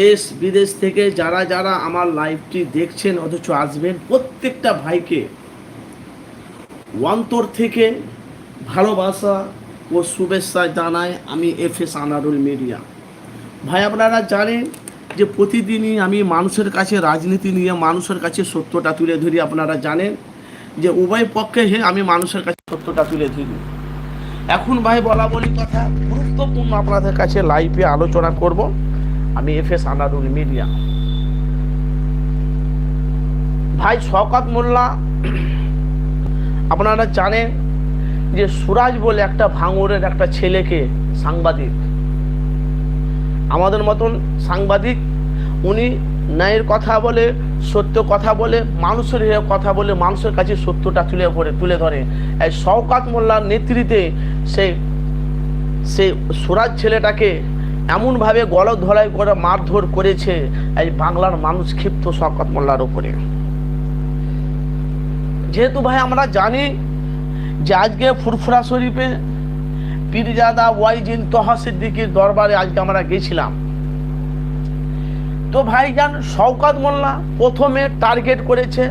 দেশ বিদেশ থেকে যারা যারা আমার লাইভটি দেখছেন, অথচ আসবেন, প্রত্যেকটা ভাইকে অন্তর থেকে ভালোবাসা ও শুভেচ্ছা জানায় আমি এফ এস আনারুল মিডিয়া। ভাই, আপনারা জানেন যে প্রতিদিনই আমি মানুষের কাছে রাজনীতি নিয়ে, মানুষের কাছে সত্যটা তুলে ধরি। আপনারা জানেন যে উভয় পক্ষে আমি মানুষের কাছে সত্যটা তুলে ধরি। এখন ভাই বলা বলি কথা, গুরুত্বপূর্ণ আপনাদের কাছে লাইভে আলোচনা করব। আমি এফ এস আনারুল মিডিয়া। ভাই শওকাত মোল্লা, আপনারা জানেন যে সুরাজ বলে একটা ভাঙরের একটা ছেলেকে সাংবাদিক। আমাদের মতন সাংবাদিক, উনি ন্যায়ের কথা বলে সত্য কথা বলে, মানুষের হয়ে কথা বলে, মানুষের কাছে সত্যটা তুলে ধরে তুলে ধরে। এই শওকাত মোল্লার নেতৃত্বে সে সে সুরাজ ছেলেটাকে এমনভাবে গলদ ধলাই করে, মারধর করেছে এই বাংলার মানুষ ক্ষিপ্ত শওকাত মোল্লার উপরে। যেহেতু ভাই আমরা জানি যে আজকে ফুরফুরা শরীফে পীরজাদা ওয়াইজিন তহা সিদ্দিকির দরবারে আজকে আমরা গেছিলাম। তো ভাইজান শওকাত মোল্লা প্রথমে টার্গেট করেছে।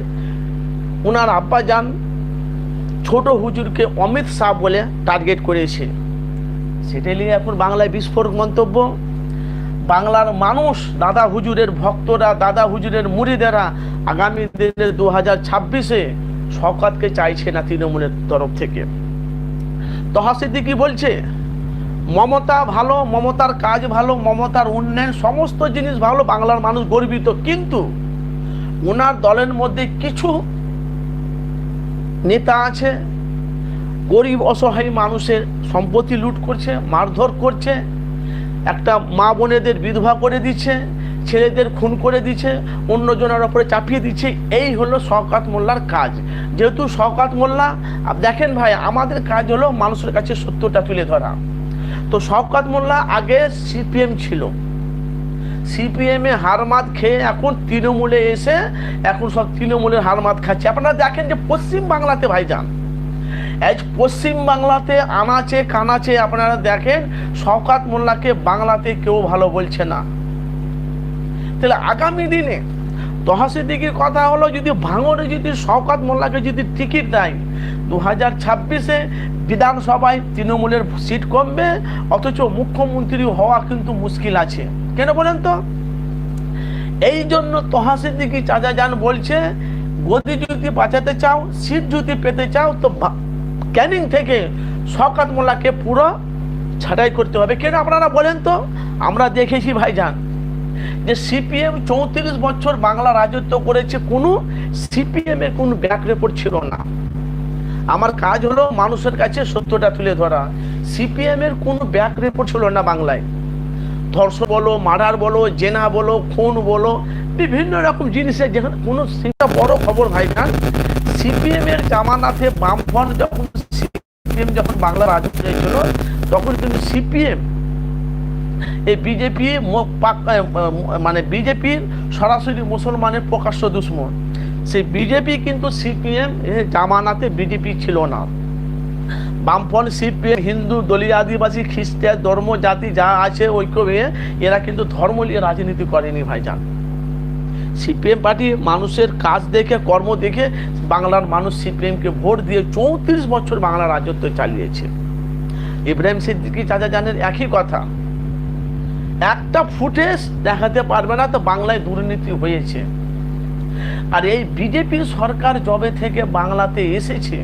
ওনার আব্বা যান ছোট হুজুরকে অমিত শাহ বলে টার্গেট করেছে। সেটাই নিয়ে এখন বাংলায় বিস্ফোরক মন্তব্য। বাংলার মানুষ, দাদা হুজুরের ভক্তরা, দাদা হুজুরের মুড়িদেরা আগামী দিনে দু হাজার ছাব্বিশে শওকাতকে চাইছে না তৃণমূলের তরফ থেকে। তহা সিদ্দিকি বলছে মমতা ভালো, মমতার কাজ ভালো, মমতার উন্নয়ন, সমস্ত জিনিস ভালো, বাংলার মানুষ গর্বিত। কিন্তু ওনার দলের মধ্যে কিছু নেতা আছে, গরিব, অসহায় মানুষের সম্পত্তি লুট করছে, মারধর করছে, একটা মা বোনেদের বিধবা করে দিচ্ছে, ছেলেদের খুন করে দিচ্ছে, অন্যজনের ওপরে চাপিয়ে দিচ্ছে, এই হলো শওকাত মোল্লার কাজ। যেহেতু শওকাত মোল্লা দেখেন ভাই, আমাদের কাজ হলো মানুষের কাছে সত্যটা তুলে ধরা। তো শওকাত মোল্লা আগে সিপিএম ছিল। সিপিএমে হারমাত খেয়ে এখন তৃণমূলে এসে এখন সব তৃণমূলের হারমাত খাচ্ছে। আপনারা দেখেন যে পশ্চিম বাংলাতে ভাইজান আজ পশ্চিম বাংলাতে আনাচে কানাচে আপনারা দেখেন শওকাত মোল্লাকে বাংলাতে কেউ ভালো বলছে না। তাহলে আগামী দিনে তহসিদ্দিকির কথা হলো, যদি ভাঙড়ে যদি শওকাত মোল্লাকে যদি টিকিট দেয় দু হাজার ছাব্বিশে বিধানসভায় তৃণমূলের সিট কমবে, অথচ মুখ্যমন্ত্রী হওয়া কিন্তু মুশকিল আছে। কেন বলেন তো? এই জন্য তহাসিদ্দিকি চাচা যান বলছে, গদি যদি বাঁচাতে চাও, সিট যদি পেতে চাও, তো ক্যানিং থেকে শওকাত মোল্লাকে পুরো ছাঁটাই করতে হবে। কেন আপনারা বলেন তো? আমরা দেখেছি ভাইজান যে সিপিএম চৌত্রিশ বছর বাংলা রাজত্ব করেছে, কোনো সিপিএম এর কোনো ব্যাক রেপোর্ট ছিল না। আমার কাজ হলো মানুষের কাছে সত্যটা তুলে ধরা। সিপিএম এর কোনো ব্যাক রেপোর্ট ছিল না বাংলায়। ধর্ষণ বলো, মার্ডার বলো, জেনা বলো, খুন বলো, বিভিন্ন রকম জিনিসের যেখানে কোনো বড় খবর ভাই না। সিপিএম এর জামানাতে বামফ্রন্ট যখন সিপিএম যখন বাংলা রাজত্ব হয়েছিল, তখন কিন্তু সিপিএম এই বিজেপি মানে বিজেপির সরাসরি মুসলমানের প্রকাশ্য দুশ্মন। সেই বিজেপি কিন্তু সিপিএম জামানাতে বিজেপি ছিল না। বামপন সিপিএম, হিন্দু, দলীয়, আদিবাসী, খ্রিস্টান, ধর্ম, জাতি যা আছে, ঐক্য নিয়ে এরা কিন্তু ধর্ম নিয়ে রাজনীতি করেনি ভাইজান। সিপিএম পার্টি মানুষের কাজ দেখে, কর্ম দেখে বাংলার মানুষ সিপিএমকে ভোট দিয়ে চৌত্রিশ বছর বাংলা রাজত্ব চালিয়েছে। ইব্রাহিম সিদ্দিকি চাচা জানেন একই কথা। একটা ফুটেজ দেখাতে পারবে না, তো বাংলায় দুর্নীতি হয়েছে। আর এই বিজেপির সরকার জবে থেকে বাংলাতে এসেছে,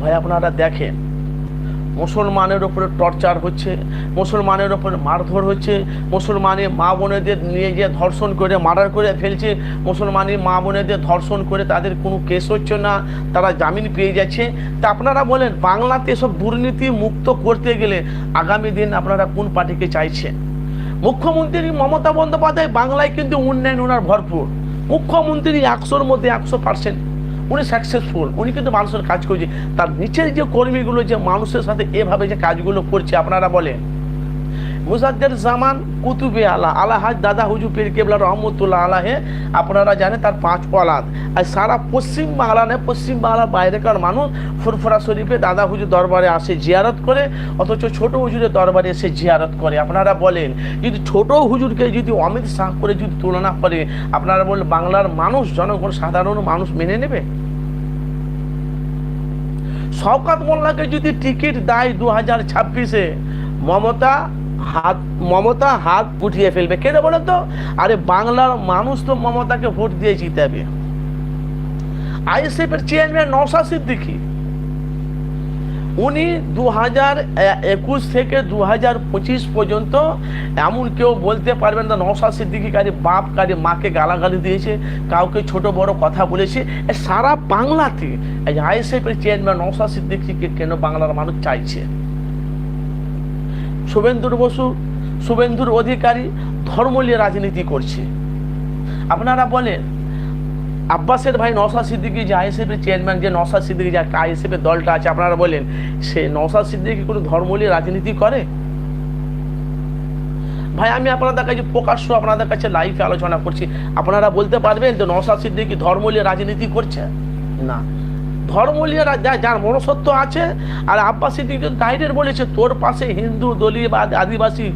ভাই আপনারা দেখেন, মুসলমানের ওপরে টর্চার হচ্ছে, মুসলমানের ওপরে মারধর হচ্ছে মুসলমানের মা বোনেদের নিয়ে গিয়ে ধর্ষণ করে, মার্ডার করে ফেলছে মুসলমানের মা বোনেদের ধর্ষণ করে তাদের কোনো কেস হচ্ছে না, তারা জামিন পেয়ে যাচ্ছে। তা আপনারা বলেন, বাংলাতে এসব দুর্নীতি মুক্ত করতে গেলে আগামী দিন আপনারা কোন পার্টিকে চাইছেন? মুখ্যমন্ত্রী মমতা বন্দ্যোপাধ্যায় বাংলায় কিন্তু উন্নয়ন ওনার ভরপুর। মুখ্যমন্ত্রী একশোর মধ্যে একশো পার্সেন্ট উনি সাকসেসফুল উনি কিন্তু মানুষের কাজ করছে। তার নিচের যে কর্মীগুলো, যে মানুষের সাথে এভাবে যে কাজগুলো করছে, আপনারা বলেন। মুজাদ্দের জামান কুতুবে আলা আলাহাজ দাদা হুজু পীর কেবলা রহমতুল্লাহ আলাহে আপনারা জানেন তার পাঁচ পলাদ। আর সারা পশ্চিম বাংলা নেই পশ্চিম বাংলার বাইরেকার মানুষ ফুরফুরা শরীফে দাদা হুজুর দরবারে আসে জিয়ারত করে, অথচ ছোট হুজুরের দরবারে এসে জিয়ারত করে। আপনারা বলেন, যদি ছোট হুজুরকে যদি অমিত শাহ করে যদি তুলনা করে, আপনারা বলেন বাংলার মানুষ, জনগণ, সাধারণ মানুষ মেনে নেবে? শওকাত মোল্লাকে যদি টিকিট দেয় দু হাজার ছাব্বিশে, মমতা হাত, মমতা হাত উঠিয়ে ফেলবে। কেন বলে তো? আরে বাংলার মানুষ তো মমতাকে ভোট দিয়ে জিতাবে। আইএসএফ এর চেয়ারম্যান নওশাদ সিদ্দিকী, উনি দু হাজার একুশ থেকে দু হাজার পঁচিশ পর্যন্ত এমন কেউ বলতে পারবেন না, নওশাদ সিদ্দিকি কারি বাপ কারি মাকে গালাগালি দিয়েছে, কাউকে ছোট বড় কথা বলেছে। সারা বাংলাতে আইএসএফের চেয়ারম্যান নওশাদ সিদ্দিকিকে কেন বাংলার মানুষ চাইছে? শুভেন্দুর বসু, শুভেন্দুর অধিকারী ধর্ম নিয়ে রাজনীতি করছে। আপনারা বলেন, আব্বাসের ভাই নওশাদ সিদ্দিকি যে আইএসএফের চেয়ারম্যান, যে নওশাদ সিদ্দিকী যে আইএসএফের দলটা আছে, আপনারা বলেন, সে নওশাদ সিদ্দিকী কোনো ধর্ম নিয়ে রাজনীতি করে? ভাই, আমি আপনাদের কাছে প্রকাশ্য আপনাদের কাছে লাইভে আলোচনা করছি। আপনারা বলতে পারবেন যে নওশাদ সিদ্দিকী ধর্ম নিয়ে রাজনীতি করছে? না। ধর্ম নিয়ে যা- যার মনসত্ব আছে, আর আব্বাস সিদ্দিকী ডাইরেক্ট বলেছে, তোর পাশে হিন্দু দলীয় বা আদিবাসী,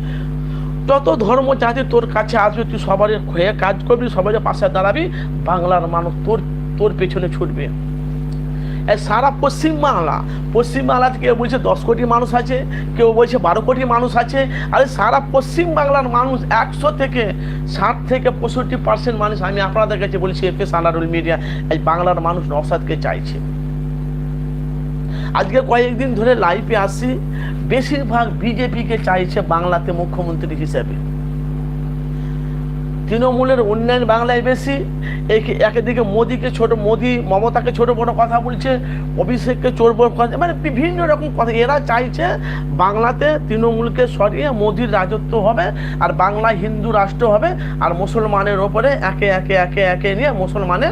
যত ধর্ম জাতি তোর কাছে আসবে, তুই সবার হয়ে কাজ করবি সবাই পাশে দাঁড়াবি, বাংলার মানুষ তোর তোর পেছনে ছুটবে। সারা পশ্চিম বাংলা। পশ্চিম বাংলাতে কেউ বলছে দশ কোটি মানুষ আছে, কেউ বলছে বারো কোটি মানুষ আছে, আর সারা পশ্চিম বাংলার মানুষ একশো থেকে ষাট থেকে পঁয়ষট্টি পার্সেন্ট মানুষ, আমি আপনাদের কাছে বলছি এফএস আনারুল মিডিয়া এই বাংলার মানুষ নসাদকে চাইছে। আজকে কয়েকদিন ধরে লাইভে আসি, বেশিরভাগ বিজেপিকে চাইছে বাংলাতে মুখ্যমন্ত্রী হিসেবে। তৃণমূলের উন্নয়ন বাংলায় বেশি। একে- একদিকে মোদিকে ছোট মোদি মমতাকে ছোট বড় কথা বলছে, অভিষেককে চোর বড় কথা মানে বিভিন্ন রকম কথা। এরা চাইছে বাংলাতে তৃণমূলকে সরিয়ে মোদির রাজত্ব হবে আর বাংলা হিন্দু রাষ্ট্র হবে আর মুসলমানের ওপরে একে একে একে একে নিয়ে মুসলমানের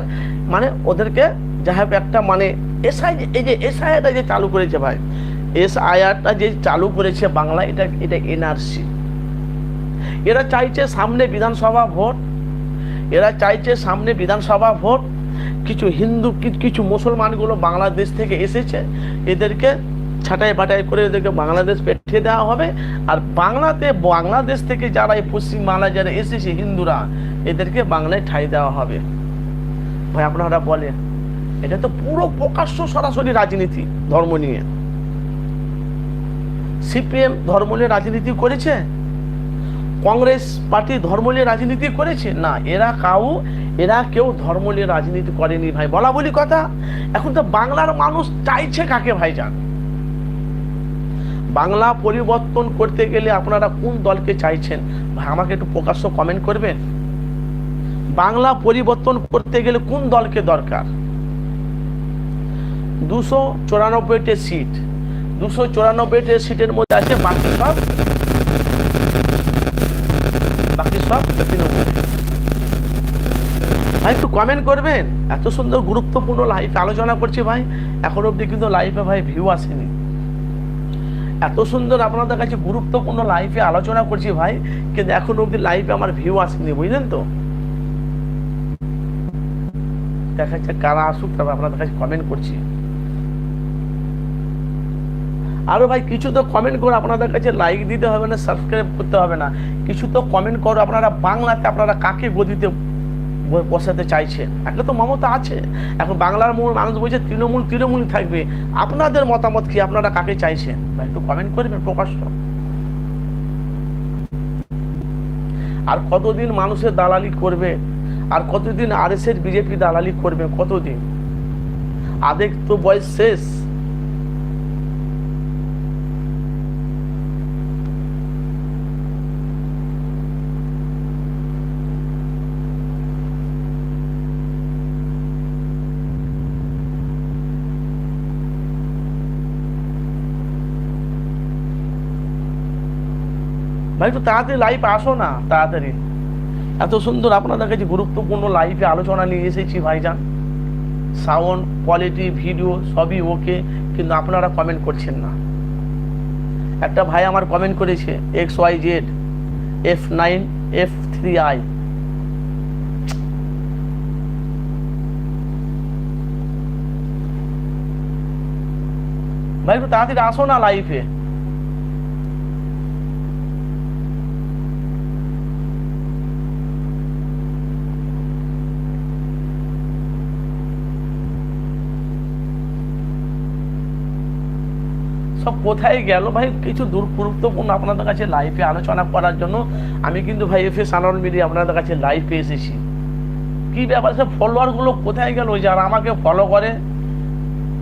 মানে ওদেরকে যাই হোক একটা মানে এসআই এই যে এসআইআরটা যে চালু করেছে ভাই, এসআইআরটা যে চালু করেছে বাংলা, এটা এটা এনআরসি। এরা চাইছে সামনে বিধানসভা ভোট, এরা চাইছে সামনে বিধানসভা ভোট। কিছু হিন্দু কিছু মুসলমানগুলো বাংলাদেশ থেকে এসেছে, এদেরকে ছাঁটাই বাটাই করে এদেরকে বাংলাদেশ পাঠিয়ে দেওয়া হবে। আর বাংলাতে, বাংলাদেশ থেকে যারা এই পশ্চিম বাংলায় যারা এসেছে হিন্দুরা, এদেরকে বাংলায় ঠাই দেওয়া হবে। ভাই, আপনারা বলেন, এটা তো পুরো প্রকাশ্য সরাসরি রাজনীতি, ধর্ম নিয়ে। সিপিএম ধর্ম নিয়ে রাজনীতি করেছে? কংগ্রেস পার্টি ধর্ম নিয়ে রাজনীতি করেছে? না, এরা কাউ, এরা কেউ ধর্ম নিয়ে রাজনীতি করেনি ভাই। বলা বলি কথা, এখন তো বাংলার মানুষ চাইছে কাকে ভাই যান বাংলা পরিবর্তন করতে গেলে আপনারা কোন দলকে চাইছেন? ভাই, আমাকে একটু প্রকাশ্য কমেন্ট করবেন? বাংলা পরিবর্তন করতে গেলে কোন দলকে দরকার? দুশো চুরানব্বইটি সিট, দুশো চুরানব্বইটি সিটের মধ্যে আছে বাকি সব বাকি সব ভাই, একটু কমেন্ট করবেন? এত সুন্দর, গুরুত্বপূর্ণ লাইফ আলোচনা করছি ভাই। এখন অবধি কিন্তু লাইফে ভাই ভিউ আসেনি। এত সুন্দর আপনাদের কাছে গুরুত্বপূর্ণ লাইফে আলোচনা করছি ভাই, কিন্তু এখন অবধি লাইফে আমার ভিউ আসেনি, বুঝলেন তো? দেখা যাচ্ছে কারা আসুক, তবে আপনাদের কাছে কমেন্ট করছি। আরও ভাই, কিছু তো কমেন্ট করো, আপনাদের কাছে লাইক দিতে হবে না সাবস্ক্রাইব করতে হবে না। কিছু তো কমেন্ট করো, আপনারা বাংলাতে আপনারা কাকে গদিতে বসাতে চাইছেন? একটা তো মমতা আছে। এখন বাংলার মূল মানুষ বলছে, তৃণমূল, তৃণমূলই থাকবে। আপনাদের মতামত কি? আপনারা কাকে চাইছেন? ভাই, একটু কমেন্ট করবেন প্রকাশ্য। আর কতদিন মানুষের দালালি করবে? আর কতদিন আর এস এর বিজেপি দালালি করবে? কতদিন? আদেক তো বয়স শেষ। ভাই, একটু তাড়াতাড়ি লাইভ আসো না, তাড়াতাড়ি। এত সুন্দর আপনাদের কাছে গুরুত্বপূর্ণ লাইভে আলোচনা নিয়ে এসেছি, ভাইজান। সাউন্ড কোয়ালিটি ভিডিও সবই ওকে কিন্তু আপনারা কমেন্ট করছেন না। একটা ভাই আমার কমেন্ট করেছে X Y Z F nine F three I ভাই, একটু তাড়াতাড়ি আসো না লাইফে সব কোথায় গেল? ভাই, কিছু দূর গুরুত্বপূর্ণ আপনাদের কাছে লাইভে আলোচনা করার জন্য আমি কিন্তু ভাই এফ এস আনন্দ মিডিয়া আপনাদের কাছে লাইভে এসেছি। কী ব্যাপার সব ফলোয়ারগুলো কোথায় গেল? যারা আমাকে ফলো করে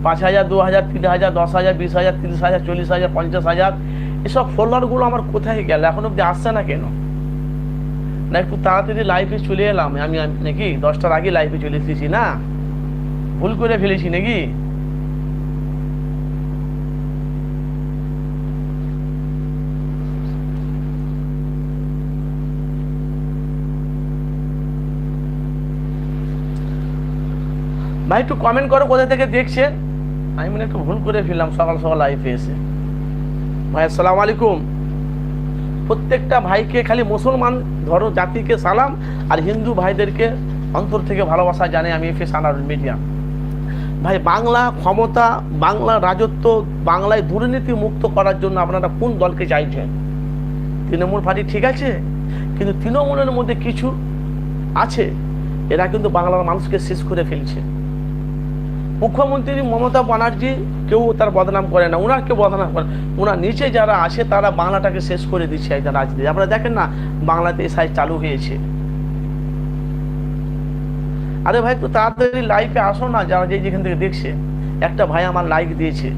পাঁচ হাজার, দু হাজার, তিন হাজার, দশ হাজার, বিশ হাজার, তিরিশ হাজার, চল্লিশ হাজার, পঞ্চাশ হাজার, এসব ফলোয়ারগুলো আমার কোথায় গেল? এখন অব্দি আসছে না কেন? না, একটু তাড়াতাড়ি লাইফে চলে এলাম। আমি নাকি দশটার আগে লাইফে চলে এসেছি না? ভুল করে ফেলেছি নাকি? ভাই, একটু কমেন্ট করো কোথা থেকে দেখছে? আমি মনে একটু ভুল করে ফেললাম, সকাল সকাল লাইফে এসে। ভাই, আসসালামু আলাইকুম। প্রত্যেকটা ভাইকে খালি মুসলমান ধরো জাতিকে সালাম, আর হিন্দু ভাইদেরকে অন্তর থেকে ভালোবাসা জানে আমি এফে সানারুল মিডিয়া ভাই, বাংলা ক্ষমতা, বাংলা রাজত্ব, বাংলায় দুর্নীতি মুক্ত করার জন্য আপনারা কোন দলকে চাইছেন? তৃণমূল পার্টি ঠিক আছে, কিন্তু তৃণমূলের মধ্যে কিছু আছে, এরা কিন্তু বাংলার মানুষকে শেষ করে ফেলছে। মুখ্যমন্ত্রী মমতা ব্যানার্জি কেউ তার বদনাম করে না। ওনার কেউ বদনাম করে ওনার নিচে যারা আছে তারা বাংলাটাকে শেষ করে দিচ্ছে একজন রাজনীতি। আপনারা দেখেন না, বাংলাতে এসআই চালু হয়েছে। আরে ভাই, একটু তাড়াতাড়ি লাইভে আসো না, যারা যে যেখান থেকে দেখছে। একটা ভাই আমার লাইক দিয়েছে।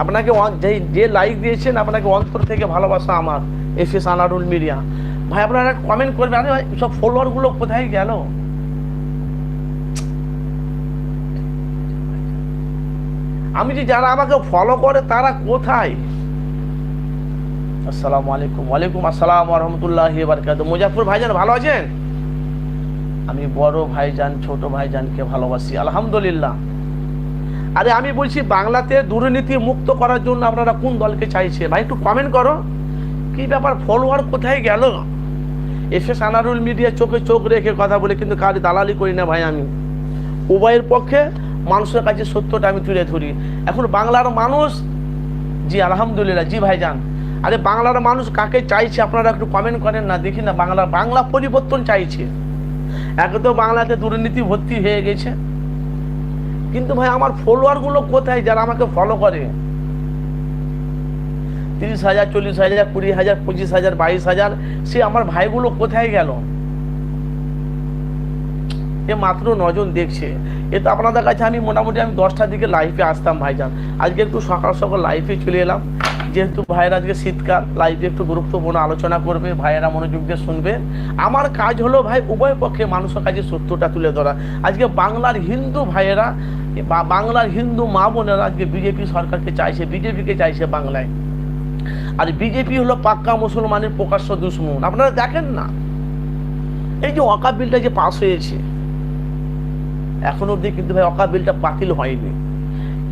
আপনাকে যে যে লাইক দিয়েছেন, আপনাকে অন্তর থেকে ভালোবাসা আমার, এফ এস আনারুল মিডিয়া ভাই, আপনারা কমেন্ট করবেন, আরে ভাই, সব ফলোয়ারগুলো কোথায় গেল? আমি যে যারা আমাকে ফলো করে, তারা কোথায়? আসসালামু আলাইকুম। ওয়ালাইকুম আসসালাম রহমতুল্লাহ বারকাত মুজাফর ভাইজান, ভালো আছেন? আমি বড় ভাইজান, ছোট ভাইজানকে ভালোবাসি, আলহামদুলিল্লাহ। আরে আমি বলছি, বাংলাতে দুর্নীতি মুক্ত করার জন্য আপনারা কোন দলকে চাইছে ভাই, একটু কমেন্ট করো। কি ব্যাপার ফলোয়ার কোথায় গেল? এসে সানারুল মিডিয়া চোখে চোখ রেখে কথা বলে কিন্তু কারি দালালি করি না ভাই আমি। উভয়ের পক্ষে মানুষের কাছে সত্যটা আমি তুলে ধরি। এখন বাংলার মানুষ, জি, আলহামদুলিল্লাহ, জি ভাইজান। আরে বাংলার মানুষ কাকে চাইছে আপনারা একটু কমেন্ট করেন না, দেখি না, বাংলা বাংলা পরিবর্তন চাইছে। একে তো বাংলাতে দুর্নীতি ভর্তি হয়ে গেছে। কিন্তু ভাই, আমার ফলোয়ারগুলো কোথায় যারা আমাকে ফলো করে? তিরিশ হাজার, চল্লিশ হাজার, কুড়ি হাজার, পঁচিশ হাজার, বাইশ হাজার, সে আমার ভাইগুলো কোথায় গেল? এ মাত্র নজন দেখছে। এ তো আপনাদের কাছে আমি মোটামুটি আমি দশটার দিকে লাইফে আসতাম ভাইজান। আজকে একটু সকাল সকাল লাইফে চলে এলাম। যেহেতু ভাইয়েরা আজকে শীতকাল লাইফে একটু গুরুত্বপূর্ণ আলোচনা করবে, ভাইয়েরা মনোযোগ দিয়ে শুনবে। আমার কাজ হলো ভাই উভয় পক্ষে মানুষের কাছে সত্যটা তুলে ধরা। আজকে বাংলার হিন্দু ভাইয়েরা বা বাংলার হিন্দু মা বোনেরা আজকে বিজেপি সরকারকে চাইছে, বিজেপিকে চাইছে বাংলায়। আর বিজেপি হলো পাক্কা মুসলমানের প্রকাশ্য দুশ্মন। আপনারা দেখেন না? এই যে অকা বিলটা যে পাস হয়েছে এখন অবধি কিন্তু ভাই অকা বিলটা বাতিল হয়নি।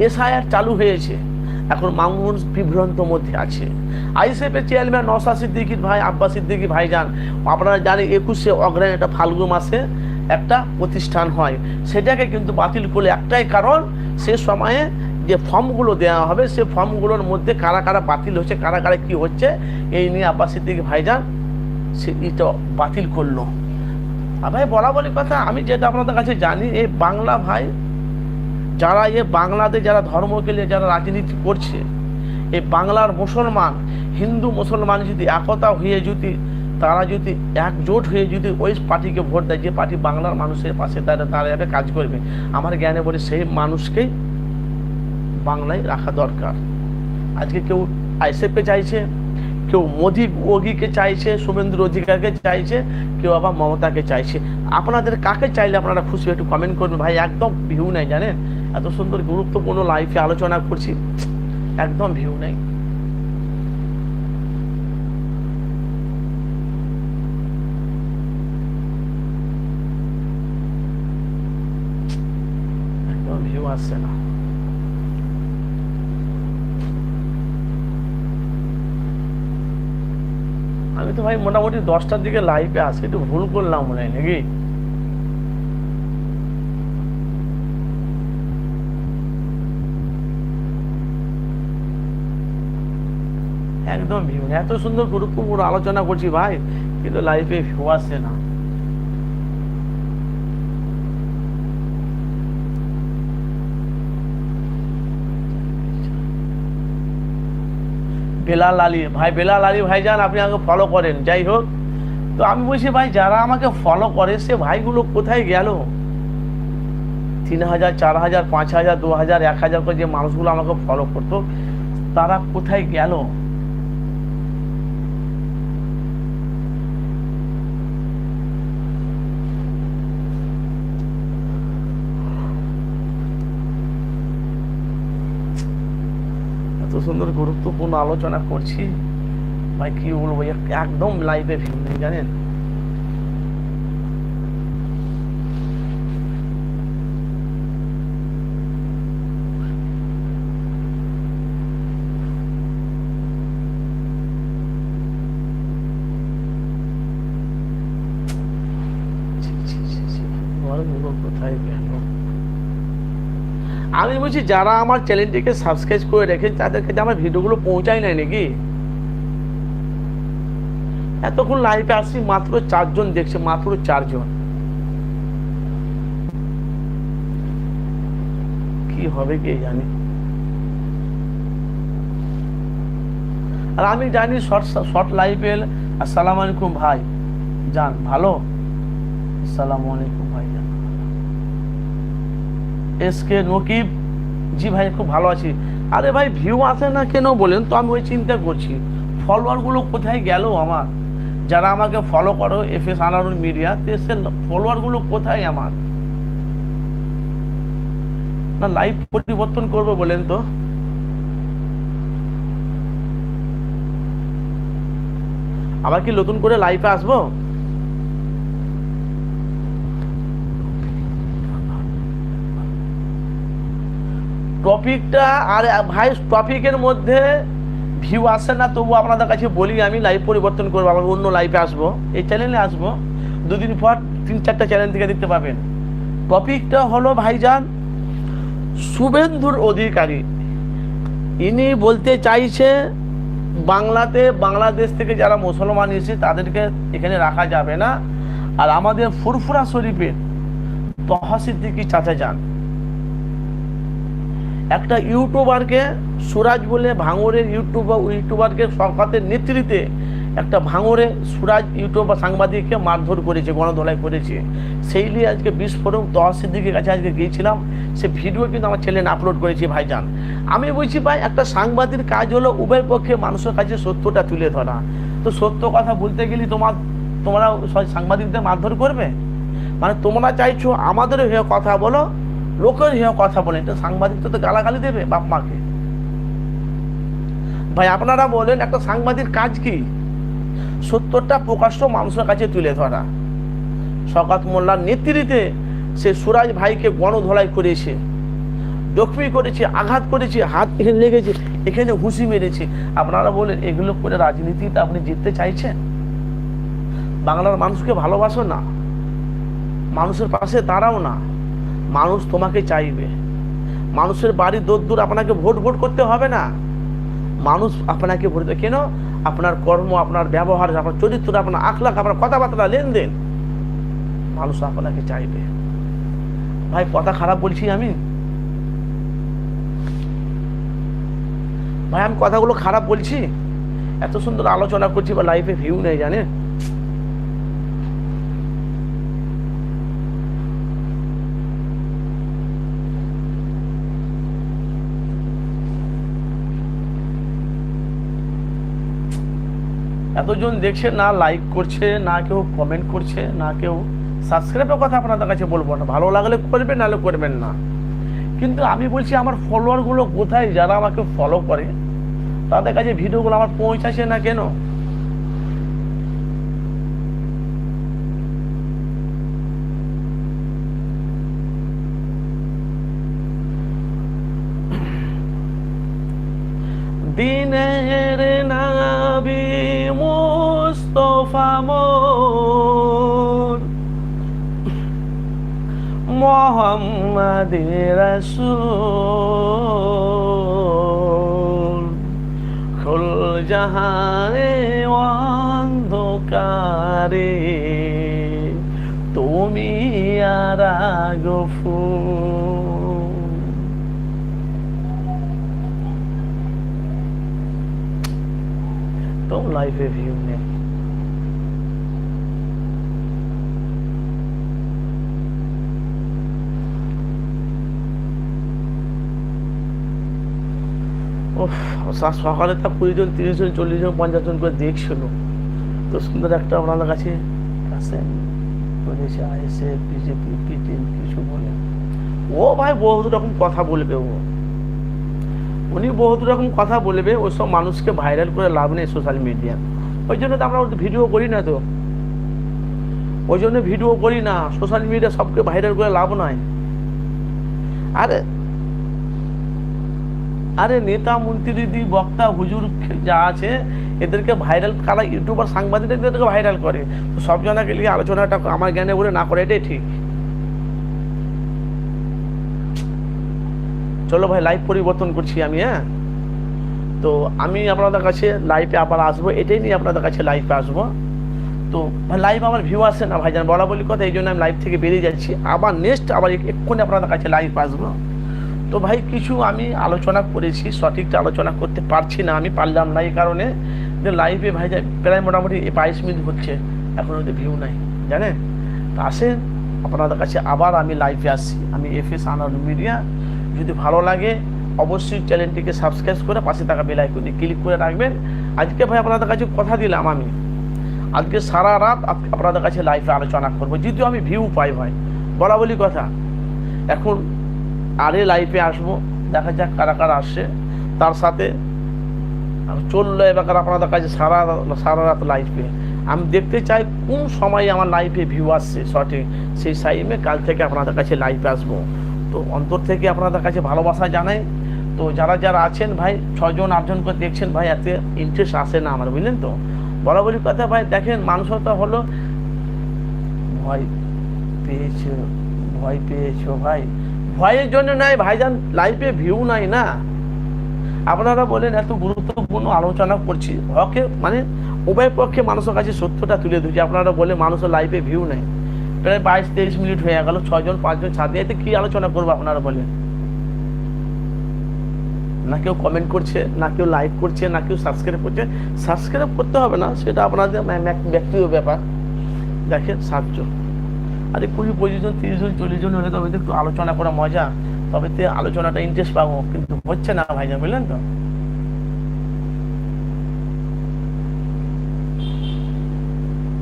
এসআইআর চালু হয়েছে, এখন মানুষ বিভ্রান্ত মধ্যে আছে। আইসিএফের চেয়ারম্যান নসা সিদ্দিকির ভাই আব্বাস সিদ্দিকি, ভাইজান, আপনারা জানেন একুশে অগ্রায়ণ একটা ফাল্গু মাসে একটা প্রতিষ্ঠান হয়। সেটাকে কিন্তু বাতিল করলে একটাই কারণ, সে সময়ে যে ফর্মগুলো দেওয়া হবে, সে ফর্মগুলোর মধ্যে কারা কারা বাতিল হচ্ছে, কারা কারা কী হচ্ছে, এই নিয়ে আব্বাস সিদ্দিকি, ভাইজান, সে এটা বাতিল করল। আর ভাই, বলা বলি কথা, আমি যেটা আপনাদের কাছে জানি এই বাংলা ভাই, যারা এ বাংলাতে যারা ধর্মকে নিয়ে যারা রাজনীতি করছে এই বাংলার মুসলমান, হিন্দু মুসলমান যদি একতা হয়ে যদি, তারা যদি একজোট হয়ে যদি ওই পার্টিকে ভোট দেয়, যে পার্টি বাংলার মানুষের পাশে দাঁড়িয়ে দাঁড়াবে কাজ করবে, আমার জ্ঞানে বলে সেই মানুষকেই বাংলায় রাখা দরকার। আজকে কেউ আইসেফকে চাইছে কেউ মোদি ওগিকে চাইছে, শুভেন্দু অধিকারকে চাইছে, কেউ আবার মমতাকে চাইছে। আপনাদের কাকে চাইলে আপনারা খুশি একটু কমেন্ট করবেন? ভাই, একদম ভিউ নাই, জানেন? এত সুন্দর, গুরুত্বপূর্ণ লাইফে আলোচনা করছি। একদম ভিউ নেই। একদম ভিউ আসছে না আমি তো ভাই মোটামুটি দশটার দিকে লাইফে আসে একটু ভুল করলাম মনে হয় নাকি? একদম ভিউ এত সুন্দর গুরুত্বপূর্ণ আলোচনা করছি ভাই, কিন্তু লাইফে ভিউ আসছে না। বেলাল আলী। ভাই, বেলাল আলী ভাইজান, আপনি আমাকে ফলো করেন। যাই হোক, তো আমি বলছি, ভাই, যারা আমাকে ফলো করে, সে ভাইগুলো কোথায় গেল? তিন হাজার, চার হাজার, পাঁচ হাজার, দু হাজার, এক হাজার করে যে মানুষগুলো আমাকে ফলো করতো, তারা কোথায় গেল এত সুন্দর গুরুত্বপূর্ণ আলোচনা করছি ভাই কি বলব একদম লাইভে ভিউ নেই জানেন কোথায় গেল আমি বলছি, যারা আমার চ্যানেলটিকে সাবস্ক্রাইব করে রেখে তাদের কাছে আমার ভিডিওগুলো পৌঁছায় নাই নাকি? এতক্ষণ লাইভে আসছি, মাত্র চারজন দেখছে, মাত্র চারজন। কি হবে কে জানি? আর আমি জানি শর্ট শর্ট লাইভে আসসালামু আলাইকুম ভাই। যান, ভালো? আসসালামু আলাইকুম। এস কে নকিব, জি ভাই, খুব ভালো আছি। আরে ভাই ভিউ আসে না কেন বলেন তো, আমি ওই চিন্তা করছি। ফলোয়ারগুলো কোথায় গেল আমার? যারা আমাকে ফলো করো এফ এস আনারুল মিডিয়া সে ফলোয়ারগুলো কোথায় আমার? না লাইভ পরিবর্তন করব বলেন তো। আবার কি নতুন করে লাইভে আসব? টপিকটা আর ভাই টপিকের মধ্যে ভিউ আসে না তবু আপনাদের কাছে বলি, আমি লাইভ পরিবর্তন করব, আবার অন্য লাইভে আসব। এই চ্যানেলে আসব। দুদিন পর তিন চারটা চ্যানেল থেকে দেখতে পাবেন। টপিকটা হলো ভাইজান, শুভেন্দুর অধিকারী। ইনি বলতে চাইছে, বাংলাতে, বাংলাদেশ থেকে যারা মুসলমান এসে তাদেরকে এখানে রাখা যাবে না। আর আমাদের ফুরফুরা শরীফের তহসিদ্দিকি চাচা যান। একটা ইউটিউবারকে সুরাজ বলে ভাঙরের ইউটিউবার ইউটিউবারকে সরকারের নেতৃত্বে একটা ভাঙরে সুরাজ ইউটিউবার সাংবাদিককে মারধর করেছে, গণধোলাই করেছে। সেই নিয়ে আজকে বিস্ফোরক তহসিদ্দিকের কাছে আজকে গিয়েছিলাম। সে ভিডিও কিন্তু আমার ছেলে আপলোড করেছি, ভাইজান। আমি বলছি, ভাই, একটা সাংবাদিক কাজ হলো উভয় পক্ষে মানুষের কাছে সত্যটা তুলে ধরা। তো সত্য কথা বলতে গেলে তোমার, তোমরা সাংবাদিকদের মারধর করবে? মানে তোমরা চাইছো আমাদের হয়ে কথা বলো লোকের হয়ে কথা বলে, এটা সাংবাদিক তো গালাগালি দেবে বাপ মাকে। ভাই, আপনারা বলেন, একটা সাংবাদিক কাজ কি? সত্যটা প্রকাশ্য মানুষের কাছে তুলে ধরা। শকাত মোল্লার নেতৃত্বে সে সুরাজ ভাইকে গণধোলাই করেছে জখমি করেছে, আঘাত করেছে, হাত এখানে লেগেছে, এখানে হুঁশি মেরেছে। আপনারা বলেন, এগুলো করে রাজনীতিতে আপনি জিততে চাইছেন? বাংলার মানুষকে ভালোবাসো না, মানুষের পাশে দাঁড়াও না। মানুষ তোমাকে চাইবে। মানুষের বাড়ি দূর দূর আপনাকে ভোট ভোট করতে হবে না। মানুষ আপনাকে ভোট কেন? আপনার কর্ম, আপনার ব্যবহার, আপনার চরিত্র, আপনার আখলাখ, আপনার কথাবার্তা, লেনদেন, মানুষ আপনাকে চাইবে। ভাই, কথা খারাপ বলছি আমি? ভাই, আমি কথাগুলো খারাপ বলছি? এত সুন্দর আলোচনা করছি বা লাইফে ভিউ নেই, জানেন? এতজন দেখছে না লাইক করছে, না কেউ কমেন্ট করছে, না কেউ সাবস্ক্রাইবের কথা আপনাদের কাছে বলব না। ভালো লাগলে করবেন নাহলে করবেন না। কিন্তু আমি বলছি, আমার ফলোয়ারগুলো কোথায়? যারা আমাকে ফলো করে, তাদের কাছে ভিডিওগুলো আমার পৌঁছাচ্ছে না কেন? দিনের মোস্তফা মোহাম্মদ রসুল। খুল জাহানে অন্ধকারে তুমি আর গফু don't lie with you. সকালে তা কুড়ি জন, তিরিশ জন, চল্লিশ জন, পঞ্চাশ জন করে দেখছিল। তো সুন্দর একটা আপনাদের কাছে কাছে বলেছে আইএসএ বিজেপি পিটিএম কিছু বলে। ও ভাই বহুত রকম কথা বলবে ও। উনি বহুত রকম কথা বলবে ওসব মানুষকে ভাইরাল করে লাভ নেই সোশ্যাল মিডিয়া ওই জন্য তো আমরা ভিডিও করি না তো। ওই জন্য ভিডিও করি না সোশ্যাল মিডিয়া সবকে ভাইরাল করে লাভ নয় আরে আরে নেতা মন্ত্রী বক্তা, হুজুর যা আছে, এদেরকে ভাইরাল কারা ইউটিউবার সাংবাদিক এদেরকে ভাইরাল করে। তো সব জনাকে নিয়ে আলোচনাটা আমার জ্ঞানে বলে না করে, এটাই ঠিক। চলো ভাই লাইভ পরিবর্তন করছি আমি হ্যাঁ? তো আমি আপনাদের কাছে লাইভে আবার আসব, এটাই নিয়ে আপনাদের কাছে লাইভে আসব। তো ভাই লাইভ আমার ভিউ আসে না, ভাইজান, বলা বলি কথা, এই জন্য আমি লাইভ থেকে বেরিয়ে যাচ্ছি। আবার নেক্সট আবার এক্ষুনি আপনাদের কাছে লাইভ আসব। তো ভাই, কিছু আমি আলোচনা করেছি, সঠিকটা আলোচনা করতে পারছি না, আমি পারলাম না এই কারণে যে লাইভে ভাই, প্রায় মোটামুটি বাইশ মিনিট হচ্ছে, এখন ওদের ভিউ নাই, জানেন? তো আসেন, আপনাদের কাছে আবার আমি লাইভে আসছি। আমি এফ এস আনার মিডিয়া যদি ভালো লাগে, অবশ্যই চ্যানেলটিকে সাবস্ক্রাইব করে পাশে থাকা বেল আইকনে ক্লিক করে রাখবেন। আজকে ভাই, আপনাদের কাছে কথা দিলাম আমি। আজকে সারা রাত আপনাদের কাছে লাইভে আলোচনা করব যদিও আমি ভিউ পাই ভাই, বলা বলি কথা। এখন আরে লাইফে আসব, দেখা যাক কারা কারা আসছে তার সাথে চলল এবার আপনাদের কাছে সারা সারা রাত লাইফে আমি দেখতে চাই কোন সময়ে আমার লাইফে ভিউ আসছে, সঠিক। সেই টাইমে কাল থেকে আপনাদের কাছে লাইভে আসব। তো অন্তর থেকে আপনাদের কাছে ভালোবাসা জানাই। তো যারা যারা আছেন ভাই ছজন আটজন করে দেখছেন ভাই, এতে ইন্টারেস্ট আসে না আমার, বুঝলেন তো? বলি কথা ভাই, দেখেন মানুষতা হলো ভয় পেয়েছ ভয় পেয়েছ ভাই। ভয়ের জন্য নাই, ভাইজান লাইফে ভিউ নাই না। আপনারা বলেন, এত গুরুত্বপূর্ণ আলোচনা করছি। হকে মানে উভয় পক্ষে মানুষের কাছে সত্যটা তুলে ধরছি। আপনারা বলে মানুষের লাইফে ভিউ নেই। প্রায় বাইশ, তেইশ মিনিট হয়ে গেল ছজন পাঁচজন ছাত্রী এতে কি আলোচনা করব আপনারা বলেন? না কেউ কমেন্ট করছে, না কেউ লাইক করছে, না কেউ সাবস্ক্রাইব করছে। সাবস্ক্রাইব করতে হবে না, সেটা আপনাদের ব্যক্তিগত ব্যাপার। দেখেন, সাতজন। আরে কুড়ি, পঁচিশ জন, তিরিশ জন, চল্লিশ জন হলে তবে একটু আলোচনা করা মজা। তবে তো আলোচনাটা ইন্টারেস্ট পাবো, কিন্তু হচ্ছে না ভাইজান, বুঝলেন তো?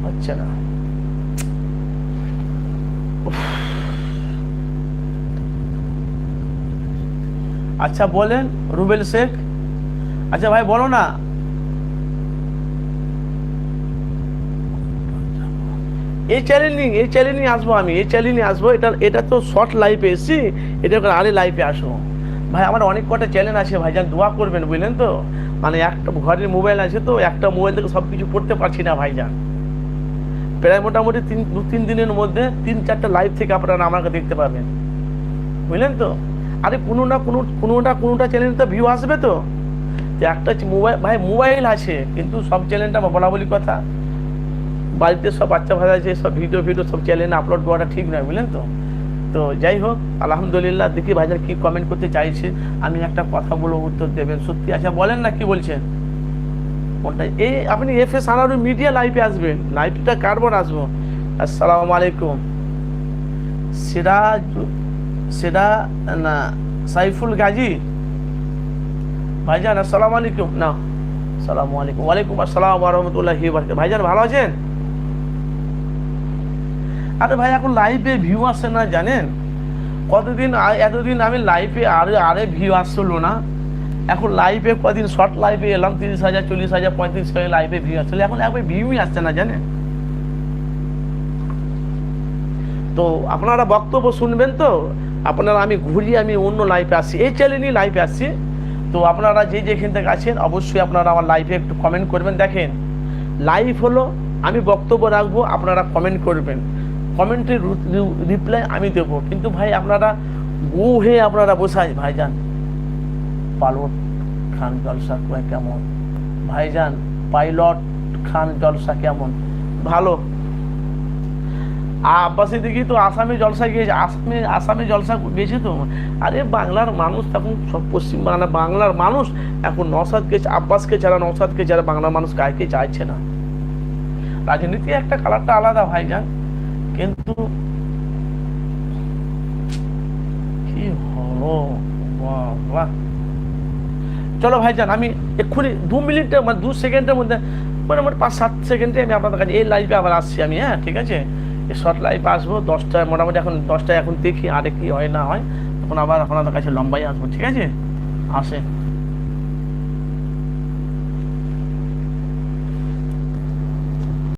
হচ্ছে না। আচ্ছা বলেন রুবেল শেখ। আচ্ছা ভাই, বলো না। এই চ্যানেলই এই চ্যানেলই আসব আমি, এই চ্যানেলই আসব, এটা এটা তো শর্ট লাইফে এসছি, এটা আরে লাইফে আসব। ভাই, আমার অনেক কটা চ্যানেল আছে ভাই যান দোয়া করবেন, বুঝলেন তো? মানে একটা ঘরের মোবাইল আছে তো, একটা মোবাইল থেকে সব কিছু করতে পারছি না ভাই যান প্রায় মোটামুটি তিন, দু, তিন দিনের মধ্যে তিন, চারটা লাইভ থেকে আপনারা আমাকে দেখতে পাবেন। বুঝলেন তো? আরে কোনো না কোনো কোনোটা কোনোটা চ্যানেলে তো ভিউ আসবে তো? তো একটা মোবাইল ভাই মোবাইল আছে, কিন্তু সব চ্যানেলটা বলা বলি কথা। বাড়িতে সব বাচ্চা ভাজা আছে সব ভিডিও ভিডিও সব চ্যানেলে আপলোড করাটা ঠিক নয়, বুঝলেন তো? তো যাই হোক, আলহামদুলিল্লাহ, দেখি ভাইজান কি কমেন্ট করতে চাইছে। আমি একটা কথা বলব, উত্তর দেবেন। সত্যি আচ্ছা বলেন না কি বলছেন? কোনটা? এই আপনি এফ এস আনারু মিডিয়া লাইভে আসবেন। লাইভটা কার্বন আসব? আসসালামু আলাইকুম। সিরাজ, সিরা, না, সাইফুল গাজী। ভাইজান, আসসালামু আলাইকুম। না, আসসালামু আলাইকুম। ওয়ালাইকুম আসসালাম রহমতুল্লাহি ভাইজান, ভালো আছেন? আরে ভাই, এখন লাইভে ভিউ আসে না, জানেন? কতদিন এতদিন আমি লাইভে আরে আরে ভিউ আসছিল না। এখন লাইভে কদিন শর্ট লাইভে এলাম, তিরিশ হাজার, চল্লিশ হাজার, পঁয়ত্রিশ হাজার লাইভে ভিউ আসছিল এখন একবার ভিউই আসছে না, জানেন? তো আপনারা বক্তব্য শুনবেন তো? আপনারা, আমি ঘুরিয়ে আমি অন্য লাইফে আসছি এই চ্যানেলই লাইফে আসছি তো আপনারা যে যেখান থেকে আছেন, অবশ্যই আপনারা আমার লাইফে একটু কমেন্ট করবেন। দেখেন লাইভ হলো, আমি বক্তব্য রাখব, আপনারা কমেন্ট করবেন। কমেন্টের রিপ্লাই আমি দেব। কিন্তু ভাই, আপনারা গু হয়ে আপনারা বসাই ভাইজান। পালট খান জলসা কেমন? ভাইজান, পাইলট খান জলসা কেমন? ভালো। আব্বাসে দেখি তো আসামে জলসা গিয়েছে। আসামে আসামে জলসা গেছে তো? আরে, বাংলার মানুষ এখন সব পশ্চিম বাংলা বাংলার মানুষ এখন নসাদকে আব্বাসকে ছাড়া নসাদকে ছাড়া বাংলার মানুষ কাকে চাইছে না। রাজনীতি একটা কালারটা আলাদা, ভাইজান। কিন্তু কি হলো? বাহ চলো ভাইজান, আমি এক্ষুনি দু মিনিটের মানে দু সেকেন্ডের মধ্যে মানে মোট পাঁচ, সাত সেকেন্ডে আমি আপনাদের কাছে, এই লাইভে আবার আসছি আমি হ্যাঁ ঠিক আছে? এই শর্ট লাইভ আসব, দশটায়, মোটামুটি এখন দশটায় এখন দেখি, আরে কি হয় না হয়। তখন আবার আপনাদের কাছে লম্বাই আসব, ঠিক আছে? আসে